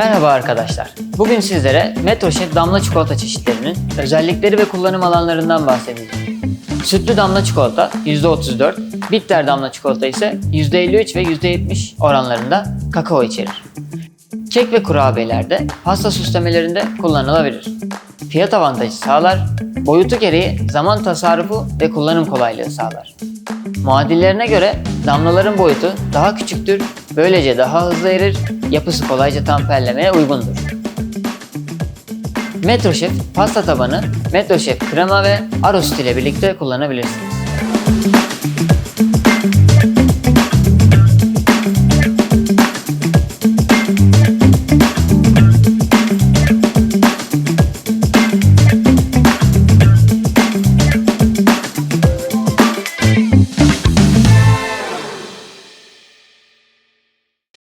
Merhaba arkadaşlar. Bugün sizlere Metrochef damla çikolata çeşitlerinin özellikleri ve kullanım alanlarından bahsedeceğim. Sütlü damla çikolata %34, bitter damla çikolata ise %53 ve %70 oranlarında kakao içerir. Kek ve kurabiyelerde, pasta süslemelerinde kullanılabilir. Fiyat avantajı sağlar, boyutu gereği zaman tasarrufu ve kullanım kolaylığı sağlar. Muadillerine göre damlaların boyutu daha küçüktür, böylece daha hızlı erir, yapısı kolayca tamperlemeye uygundur. Metrochef pasta tabanı, Metrochef krema ve Arost ile birlikte kullanabilirsiniz.